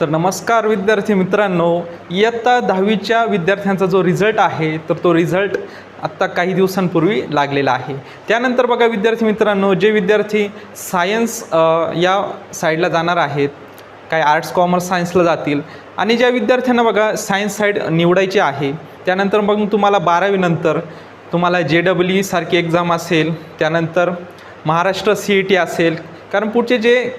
तर नमस्कार विद्यार्थी मित्रांनो इयत्ता दहावीच्या विद्यार्थ्यांचा जो रिझल्ट आहे तर तो रिझल्ट आत्ता काही दिवसांपूर्वी लागलेला आहे. त्यानंतर बघा विद्यार्थी मित्रांनो जे विद्यार्थी सायन्स या साईडला जाणार आहेत काही आर्ट्स कॉमर्स सायन्सला जातील आणि ज्या विद्यार्थ्यांना बघा सायन्स साईड निवडायची आहे त्यानंतर मग तुम्हाला बारावीनंतर तुम्हाला जे डबल सारखी एक्झाम असेल त्यानंतर महाराष्ट्र सी ई टी असेल कारण पुढचे जे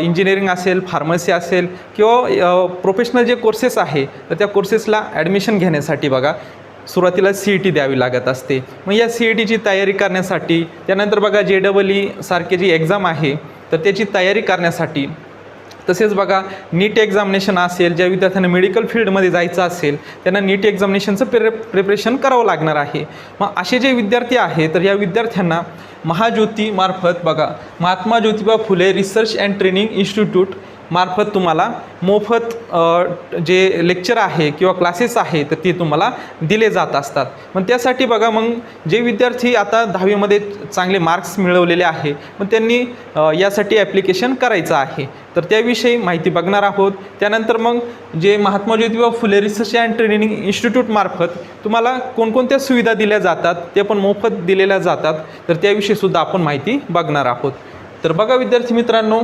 इंजिनिअरिंग असेल फार्मसी असेल किंवा प्रोफेशनल जे कोर्सेस आहे तर त्या कोर्सेसला ॲडमिशन घेण्यासाठी बघा सुरुवातीला सी ई टी द्यावी लागत असते. मग या सी ई टीची तयारी करण्यासाठी त्यानंतर बघा जे डबल ई सारखे जी एक्झाम आहे तर त्याची तयारी करण्यासाठी तसेच बघा नीट एक्झामिनेशन असेल ज्या विद्यार्थ्यांना मेडिकल फील्डमध्ये जायचं असेल त्यांना नीट एक्झामिनेशनचं प्रे प्रिपरेशन करावं लागणार आहे. मग असे जे विद्यार्थी आहेत तर या विद्यार्थ्यांना महाज्योतीमार्फत बघा Mahatma Jyotiba Phule research and training institute मार्फत तुम्हाला मोफत जे लेक्चर आहे किंवा क्लासेस आहे तर ते तुम्हाला दिले जात असतात. मग त्यासाठी बघा मग जे विद्यार्थी आता दहावीमध्ये चांगले मार्क्स मिळवलेले आहे मग त्यांनी यासाठी ॲप्लिकेशन करायचं आहे. तर त्याविषयी माहिती बघणार आहोत. त्यानंतर मग जे Mahatma Jyotiba Phule research and training इन्स्टिट्यूटमार्फत तुम्हाला कोणकोणत्या सुविधा दिल्या जातात ते पण मोफत दिलेल्या जातात. तर त्याविषयीसुद्धा आपण माहिती बघणार आहोत. तर बघा विद्यार्थी मित्रांनो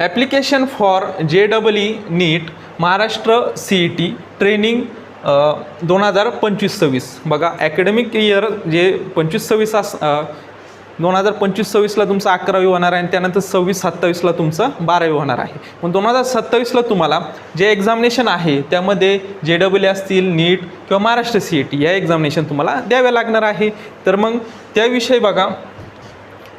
application for J double E NEET Maharashtra C E T training दोन हजार पंचवीस सव्वीस. बघा ॲकॅडमिक इयर जे पंचवीस सव्वीस अस दोन हजार पंचवीस सव्वीसला तुमचं अकरावी होणार आहे आणि त्यानंतर सव्वीस सत्तावीसला तुमचं बारावी होणार आहे. मग दोन हजार सत्तावीसला तुम्हाला जे एक्झामिनेशन आहे त्यामध्ये जे डबल असतील नीट किंवा महाराष्ट्र सी ई टी या एक्झामिनेशन तुम्हाला द्याव्या लागणार आहे. तर मग त्याविषयी बघा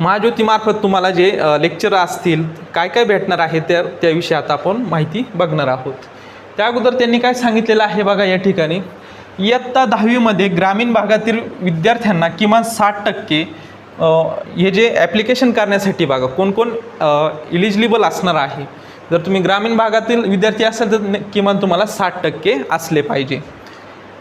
महाज्योतीमार्फत तुम्हाला जे लेक्चर असतील काय काय भेटणार आहे त्या त्याविषयी आता आपण माहिती बघणार आहोत. त्या अगोदर त्यांनी काय सांगितलेलं आहे बघा या ठिकाणी इयत्ता दहावीमध्ये ग्रामीण भागातील विद्यार्थ्यांना किमान साठ टक्के हे जे ॲप्लिकेशन करण्यासाठी बघा कोण कोण इलिजिबल असणार आहे. जर तुम्ही ग्रामीण भागातील विद्यार्थी असाल तर किमान तुम्हाला साठ टक्के असले पाहिजे.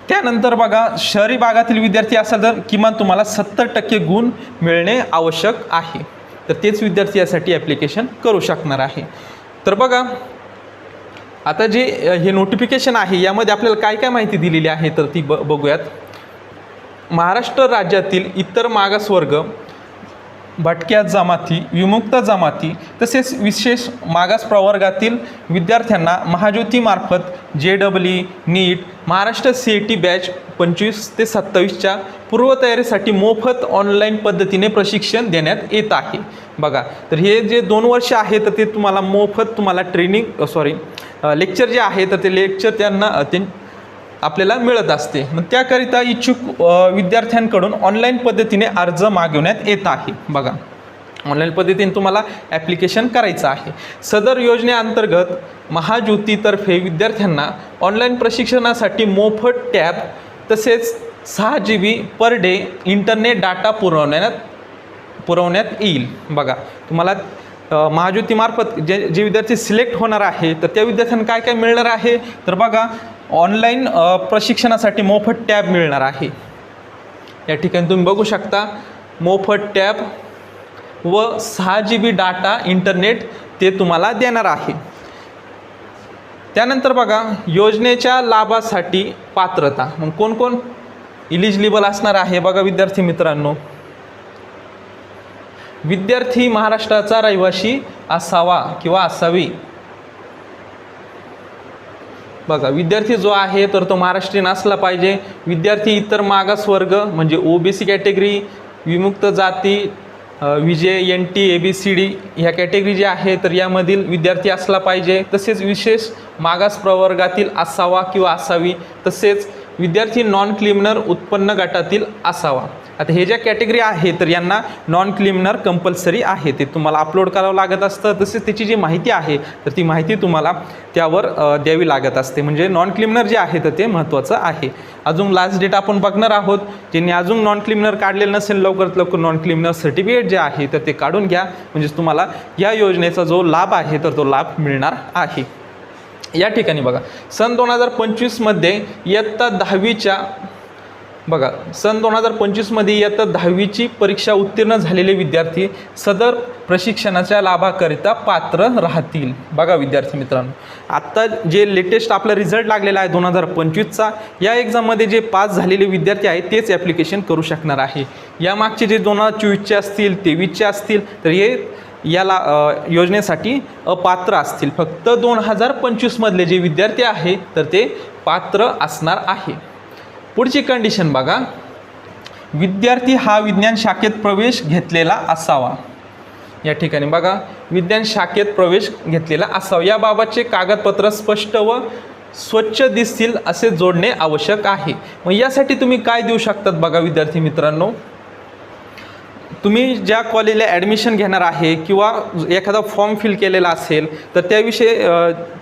त्यानंतर बघा शहरी भागातील विद्यार्थी असाल तर किमान तुम्हाला सत्तर टक्के गुण मिळणे आवश्यक आहे. तर तेच विद्यार्थी यासाठी ॲप्लिकेशन करू शकणार आहे. तर बघा आता जे हे नोटिफिकेशन आहे यामध्ये आपल्याला काय काय माहिती दिलेली आहे तर ती ब बघूयात. महाराष्ट्र राज्यातील इतर मागासवर्ग भटक्या जमाती विमुक्त जमाती तसेच विशेष मागास प्रवर्गातील विद्यार्थ्यांना महाज्योतीमार्फत J W NEET Maharashtra C A T batch पंचवीस ते सत्तावीसच्या पूर्वतयारीसाठी मोफत ऑनलाईन पद्धतीने प्रशिक्षण देण्यात येत आहे. बघा तर हे जे दोन वर्ष आहे तर ते तुम्हाला मोफत तुम्हाला ट्रेनिंग सॉरी लेक्चर जे आहे तर ते लेक्चर त्यांना अ, ते आपल्याला मिळत असते. मग त्याकरिता इच्छुक विद्यार्थ्यांकडून ऑनलाईन पद्धतीने अर्ज मागवण्यात येत आहे. बघा ऑनलाईन पद्धतीने तुम्हाला ॲप्लिकेशन करायचं आहे. सदर योजनेअंतर्गत महाज्योतीतर्फे विद्यार्थ्यांना ऑनलाईन प्रशिक्षणासाठी मोफत टॅब तसेच सहा G B per day internet data पुरवण्यात पुरवण्यात येईल. बघा तुम्हाला महाज्योतीमार्फत जे जे विद्यार्थी सिलेक्ट होणार आहे तर त्या विद्यार्थ्यांना काय काय मिळणार आहे? तर बघा ऑनलाईन प्रशिक्षणासाठी मोफत टॅब मिळणार आहे. या ठिकाणी तुम्ही बघू शकता मोफत टॅब व सहा जी बी डाटा इंटरनेट ते तुम्हाला देणार आहे. त्यानंतर बघा योजनेच्या लाभासाठी पात्रता. मग कोण कोण इलिजिबल असणार आहे? बघा विद्यार्थी मित्रांनो. विद्यार्थी महाराष्ट्राचा रहिवासी असावा किंवा असावी. बघा विद्यार्थी जो आहे तर तो महाराष्ट्रीयन असला पाहिजे. विद्यार्थी इतर मागासवर्ग म्हणजे ओ बी सी कॅटेगरी विमुक्त जाती VJ N T A B C D ह्या कॅटेगरी ज्या आहे तर यामधील विद्यार्थी असला पाहिजे. तसेच विशेष मागास प्रवर्गातील असावा किंवा असावी. तसेच विद्यार्थी नॉन क्लिमिनर उत्पन्न गटातील असावा. आता हे ज्या कॅटेगरी आहे तर यांना नॉन क्लिमिनर कंपल्सरी आहे. ते तुम्हाला अपलोड करावं लागत असतं. तसेच त्याची जी माहिती आहे तर ती माहिती तुम्हाला त्यावर द्यावी लागत असते. म्हणजे नॉन क्लिमिनर जे आहे तर ते महत्त्वाचं आहे. अजून लास्ट डेट आपण बघणार आहोत. ज्यांनी अजून नॉन क्लिमिनर काढलेलं नसेल लवकरात लवकर नॉन क्लिमिनर सर्टिफिकेट जे आहे तर ते काढून घ्या. म्हणजेच तुम्हाला या योजनेचा जो लाभ आहे तर तो लाभ मिळणार आहे. या ठिकाणी बघा. सन दोन हजार पंचवीसमध्ये इयत्ता दहावीच्या बघा सन दोन हजार पंचवीसमध्ये इयत्ता दहावीची परीक्षा उत्तीर्ण झालेले विद्यार्थी सदर प्रशिक्षणाच्या लाभाकरिता पात्र राहतील. बघा विद्यार्थी मित्रांनो आत्ता जे लेटेस्ट आपला रिझल्ट लागलेला आहे दोन हजार पंचवीसचा या एक्झाममध्ये जे पास झालेले विद्यार्थी आहेत तेच ॲप्लिकेशन करू शकणार आहे. यामागचे जे दोन हजार चोवीसचे असतील तेवीसचे असतील तर हे याला योजनेसाठी अपात्र असतील. फक्त दोन हजार पंचवीसमधले जे विद्यार्थी आहे तर ते पात्र असणार आहे. पुढची कंडिशन बघा. विद्यार्थी हा विज्ञान शाखेत प्रवेश घेतलेला असावा. या ठिकाणी बघा विज्ञान शाखेत प्रवेश घेतलेला असावा. याबाबतचे कागदपत्र स्पष्ट व स्वच्छ दिसतील असे जोडणे आवश्यक आहे. मग यासाठी तुम्ही काय देऊ शकतात बघा विद्यार्थी मित्रांनो? तुम्ही ज्या कॉलेजला ॲडमिशन घेणार आहे किंवा एखादा फॉर्म फिल केलेला असेल तर त्याविषयी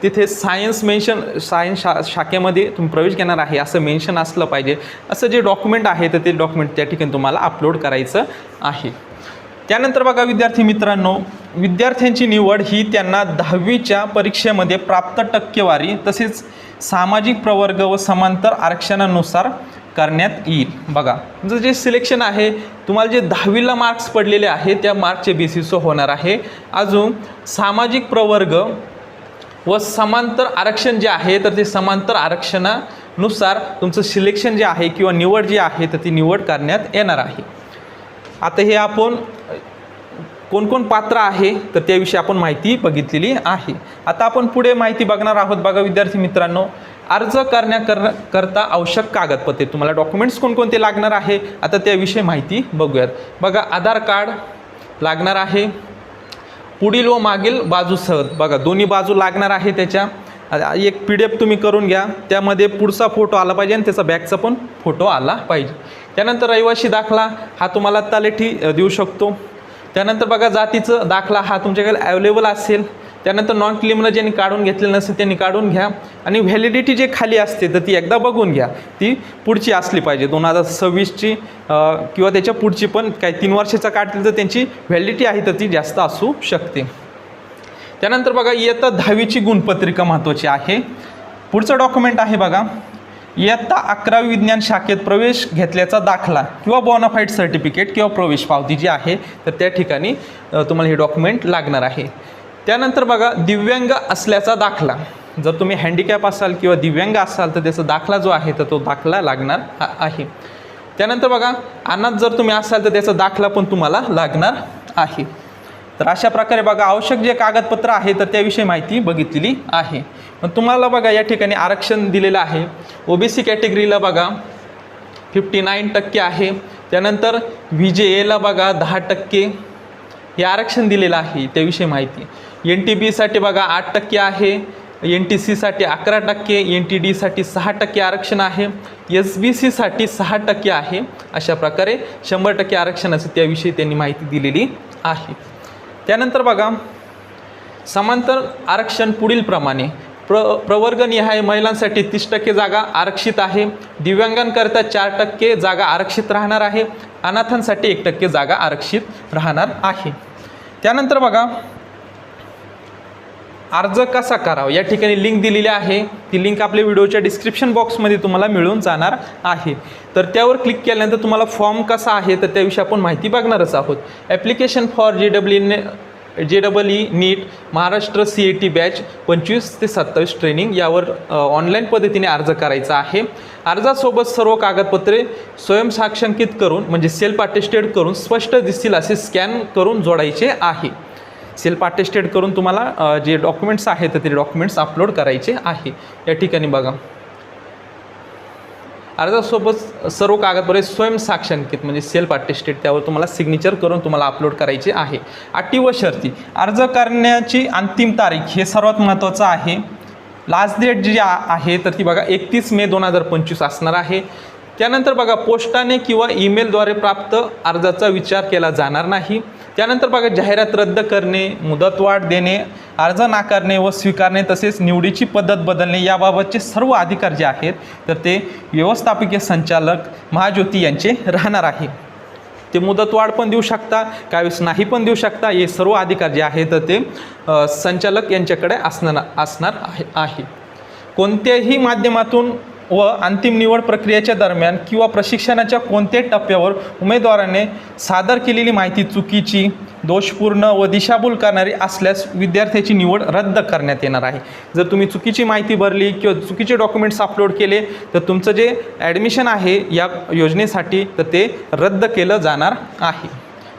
तिथे सायन्स मेन्शन सायन्स शा शाखेमध्ये तुम्ही प्रवेश घेणार आहे असं मेन्शन असलं पाहिजे. असं जे डॉक्युमेंट आहे तर ते डॉक्युमेंट त्या ठिकाणी तुम्हाला अपलोड करायचं आहे. त्यानंतर बघा विद्यार्थी मित्रांनो विद्यार्थ्यांची निवड ही त्यांना दहावीच्या परीक्षेमध्ये प्राप्त टक्केवारी तसेच सामाजिक प्रवर्ग व समांतर आरक्षणानुसार करण्यात येईल. बघा तुमचं जे सिलेक्शन आहे तुम्हाला जे दहावीला मार्क्स पडलेले आहे त्या मार्कचे बेसिसवर होणार आहे. अजून सामाजिक प्रवर्ग व समांतर आरक्षण जे आहे तर ते समांतर आरक्षणानुसार तुमचं सिलेक्शन जे आहे किंवा निवड जी आहे तर ती निवड करण्यात येणार आहे. आता हे आपण कोण कोण पात्र आहे तर त्याविषयी आपण माहिती बघितलेली आहे. आता आपण पुढे माहिती बघणार आहोत. बघा विद्यार्थी मित्रांनो अर्ज करण्याकर करता आवश्यक कागदपत्रे. तुम्हाला डॉक्युमेंट्स कोणकोणते लागणार आहे? आता त्याविषयी माहिती बघूयात. बघा आधार कार्ड लागणार आहे. पुढील व मागील बाजूसह बघा दोन्ही बाजू लागणार आहे त्याच्या. एक पी डी एफ तुम्ही करून घ्या. त्यामध्ये पुढचा फोटो आला पाहिजे आणि त्याचा बॅकचा पण फोटो आला पाहिजे. त्यानंतर रहिवाशी दाखला हा तुम्हाला तलेठी देऊ शकतो. त्यानंतर बघा जातीचं दाखला हा तुमच्याकडे अवेलेबल असेल. त्यानंतर नॉन क्लेमला ज्यांनी काढून घेतलेलं नसेल त्यांनी काढून घ्या. आणि व्हॅलिडिटी जे खाली असते तर ती एकदा बघून घ्या. ती पुढची असली पाहिजे. दोन हजार सव्वीसची किंवा त्याच्या पुढची पण काही तीन वर्षाचा काढतील तर त्यांची व्हॅलिडिटी आहे तर ती जास्त असू शकते. त्यानंतर बघा इयत्ता दहावीची गुणपत्रिका महत्त्वाची आहे. पुढचं डॉक्युमेंट आहे बघा. इयत्ता अकरावी विज्ञान शाखेत प्रवेश घेतल्याचा दाखला किंवा बॉनाफाईड सर्टिफिकेट किंवा प्रवेश पावती जी आहे तर त्या ठिकाणी तुम्हाला हे डॉक्युमेंट लागणार आहे. त्यानंतर बघा दिव्यांग असल्याचा दाखला. जर तुम्ही हँडिकॅप असाल किंवा दिव्यांग असाल तर त्याचा दाखला जो आहे तर तो दाखला लागणार हा आहे. त्यानंतर बघा अनाथ जर तुम्ही असाल तर त्याचा दाखला पण तुम्हाला लागणार आहे. तर अशा प्रकारे बघा आवश्यक जे कागदपत्र आहे तर त्याविषयी माहिती बघितलेली आहे. पण तुम्हाला बघा या ठिकाणी आरक्षण दिलेलं आहे. ओबीसी कॅटेगरीला बघा फिफ्टी नाईन टक्के आहे. त्यानंतर व्ही जे एला बघा दहा टक्के हे आरक्षण दिलेलं आहे त्याविषयी माहिती. एन टी बीसाठी बघा आठ टक्के आहे. एन टी सीसाठी अकरा टक्के एन टी डीसाठी सहा टक्के आरक्षण आहे. एस बी सीसाठी सहा टक्के आहे. अशा प्रकारे शंभर टक्के आरक्षणाचं त्याविषयी त्यांनी माहिती दिलेली आहे. त्यानंतर बघा समांतर आरक्षण पुढीलप्रमाणे प्र प्रवर्गनिहाय महिलांसाठी तीस टक्के जागा आरक्षित आहे. दिव्यांगांकरिता चार टक्के जागा आरक्षित राहणार आहे. अनाथांसाठी एक टक्के जागा आरक्षित राहणार आहे. त्यानंतर बघा अर्ज कसा करावा? या ठिकाणी लिंक दिलेली आहे. ती लिंक आपल्या व्हिडिओच्या डिस्क्रिप्शन बॉक्समध्ये तुम्हाला मिळून जाणार आहे. तर त्यावर क्लिक केल्यानंतर तुम्हाला फॉर्म कसा आहे तर त्याविषयी आपण माहिती बघणारच आहोत. Application for J W J double E NEET Maharashtra C A T batch पंचवीस ते सत्तावीस ट्रेनिंग यावर ऑनलाईन पद्धतीने अर्ज करायचा आहे. अर्जासोबत सर्व कागदपत्रे स्वयंसाक्षांकित करून म्हणजे सेल्फ अटेस्टेड करून स्पष्ट दिसतील असे स्कॅन करून जोडायचे आहे. सेल्फ अटेस्टेड करून तुम्हाला जे डॉक्युमेंट्स आहेत तर ते डॉक्युमेंट्स अपलोड करायचे आहे. या ठिकाणी बघा. अर्जासोबत सर्व कागदपत्रे स्वयंसाक्षांकित म्हणजे सेल्फ अटेस्टेड त्यावर तुम्हाला सिग्नेचर करून तुम्हाला अपलोड करायचे आहे. अटी व शर्ती. अर्ज करण्याची अंतिम तारीख हे सर्वात महत्त्वाचं आहे. लास्ट डेट जी आहे तर ती बघा एकतीस मे दोन हजार पंचवीस असणार आहे. त्यानंतर बघा पोस्टाने किंवा ईमेलद्वारे प्राप्त अर्जाचा विचार केला जाणार नाही. त्यानंतर बघा जाहिरात रद्द करणे मुदतवाढ देणे अर्ज नाकारणे व स्वीकारणे तसेच निवडीची पद्धत बदलणे याबाबतचे सर्व अधिकार जे आहेत तर ते व्यवस्थापकीय संचालक महाज्योती यांचे राहणार आहे. ते मुदतवाढ पण देऊ शकता काहीवेळेस नाही पण देऊ शकता हे सर्व अधिकार जे आहेत तर ते संचालक यांच्याकडे असणार असणार आहे आहे. कोणत्याही माध्यमातून व अंतिम निवड प्रक्रियेच्या दरम्यान किंवा प्रशिक्षणाच्या कोणत्याही टप्प्यावर उमेदवाराने सादर केलेली माहिती चुकीची दोषपूर्ण व दिशाभूल करणारी असल्यास विद्यार्थ्याची निवड रद्द करण्यात येणार आहे. जर तुम्ही चुकीची माहिती भरली किंवा चुकीचे डॉक्युमेंट्स अपलोड केले तर तुमचं जे ॲडमिशन आहे या योजनेसाठी तर ते रद्द केलं जाणार आहे.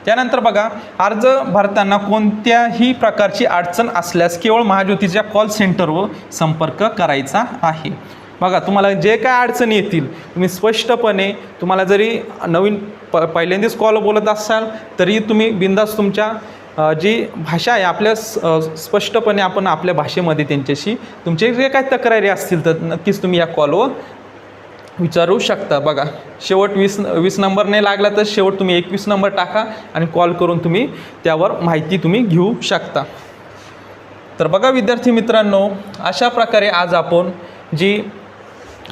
त्यानंतर बघा अर्ज भरताना कोणत्याही प्रकारची अडचण असल्यास केवळ महाज्योतीच्या कॉल सेंटरवर संपर्क करायचा आहे. बघा तुम्हाला जे काय अडचणी येतील तुम्ही स्पष्टपणे तुम्हाला जरी नवीन प पहिल्यांदाच कॉल बोलत असाल तरी तुम्ही बिंदास तुमच्या जी भाषा आहे आपल्या स्पष्टपणे आपण आपल्या भाषेमध्ये त्यांच्याशी तुमचे जे काही तक्रारी असतील तर नक्कीच तुम्ही या कॉलवर विचारू शकता. बघा शेवट वीस वीस नंबर नाही लागला तर शेवट तुम्ही एकवीस नंबर टाका आणि कॉल करून तुम्ही त्यावर माहिती तुम्ही घेऊ शकता. तर बघा विद्यार्थी मित्रांनो अशा प्रकारे आज आपण जी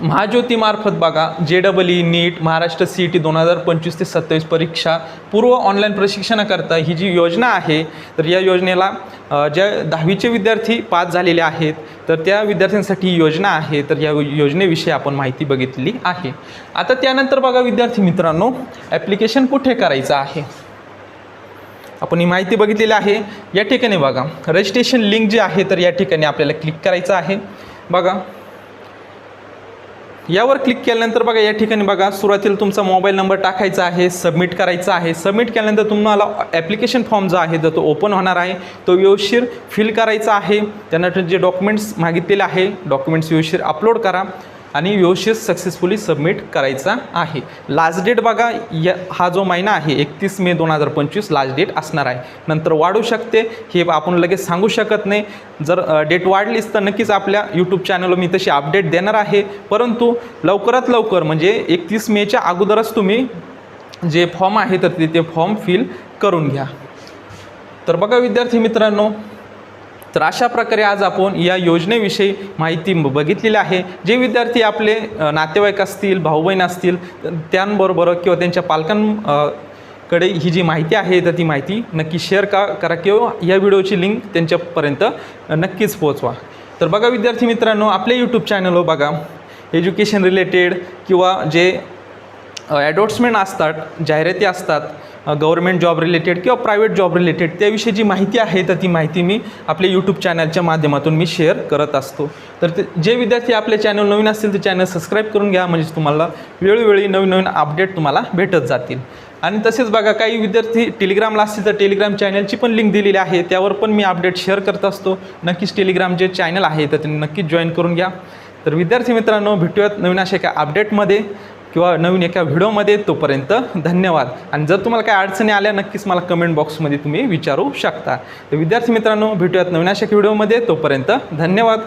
महाज्योतीमार्फत बघा J double E NEET Maharashtra C E T दोन हजार पंचवीस ते सत्तावीस परीक्षा पूर्व ऑनलाईन प्रशिक्षणाकरता ही जी योजना आहे तर या योजनेला ज्या दहावीचे विद्यार्थी पास झालेले आहेत तर त्या विद्यार्थ्यांसाठी ही योजना आहे तर या योजनेविषयी आपण माहिती बघितली आहे. आता त्यानंतर बघा विद्यार्थी मित्रांनो ॲप्लिकेशन कुठे करायचं आहे? आपण ही माहिती बघितलेली आहे. या ठिकाणी बघा रजिस्ट्रेशन लिंक जे आहे तर या ठिकाणी आपल्याला क्लिक करायचं आहे. बघा यावर क्लिक केल्यानंतर बघा या ठिकाणी बघा सुरुवातीला तुमचा मोबाईल नंबर टाकायचा आहे सबमिट करायचा आहे. सबमिट केल्यानंतर तुम्हाला ॲप्लिकेशन फॉर्म जो आहे तर तो ओपन होणार आहे तो व्यवस्थित फिल करायचा आहे. त्यानंतर जे डॉक्युमेंट्स मागितलेले आहे डॉक्युमेंट्स व्यवस्थित अपलोड करा. आणि व्यवस्थित सक्सेसफुली सबमिट करायचा आहे. लास्ट डेट बघा या हा जो महिना आहे एकतीस मे दोन हजार पंचवीस लास्ट डेट असणार आहे. नंतर वाढू शकते हे आपण लगेच सांगू शकत नाही. जर डेट वाढलीच तर नक्कीच आपल्या यूट्यूब चॅनलवर मी तशी अपडेट देणार आहे. परंतु लवकरात लवकर म्हणजे एकतीस मेच्या अगोदरच तुम्ही जे फॉर्म आहे तर ते ते फॉर्म फिल करून घ्या. तर बघा विद्यार्थी मित्रांनो तर अशा प्रकारे आज आपण या योजनेविषयी माहिती ब- बघितलेली आहे. जे विद्यार्थी आपले नातेवाईक असतील भाऊ बहीण असतील त्यांबरोबर किंवा त्यांच्या पालकां कडे ही जी माहिती आहे तर ती माहिती नक्की शेअर का करा किंवा या व्हिडिओची लिंक त्यांच्यापर्यंत नक्कीच पोहोचवा. तर बघा विद्यार्थी मित्रांनो आपल्या यूट्यूब चॅनलवर बघा एज्युकेशन रिलेटेड किंवा जे ॲडव्हर्टमेंट असतात जाहिराती असतात गव्हर्मेंट जॉब रिलेटेड किंवा प्रायव्हेट जॉब रिलेटेड त्याविषयी जी माहिती आहे तर ती माहिती मी आपल्या यूट्यूब चॅनलच्या माध्यमातून मी शेअर करत असतो. तर ते जे विद्यार्थी आपले चॅनल नवीन असतील ते चॅनल सबस्क्राईब करून घ्या म्हणजे तुम्हाला वेळोवेळी नवीन नवीन अपडेट तुम्हाला भेटत जातील. आणि तसेच बघा काही विद्यार्थी टेलिग्रामला असतील तर टेलिग्राम चॅनलची पण लिंक दिलेली आहे त्यावर पण मी अपडेट शेअर करत असतो. नक्कीच टेलिग्राम जे चॅनल आहे तर ते नक्कीच जॉईन करून घ्या. तर विद्यार्थी मित्रांनो भेटूयात नवीन अशा एका अपडेटमध्ये किंवा नवीन एका व्हिडिओमध्ये तोपर्यंत धन्यवाद. आणि जर तुम्हाला काही अडचणी आल्या नक्कीच मला कमेंट बॉक्समध्ये तुम्ही विचारू शकता. तर विद्यार्थी मित्रांनो भेटूयात नवीन अशा व्हिडिओमध्ये. तोपर्यंत धन्यवाद.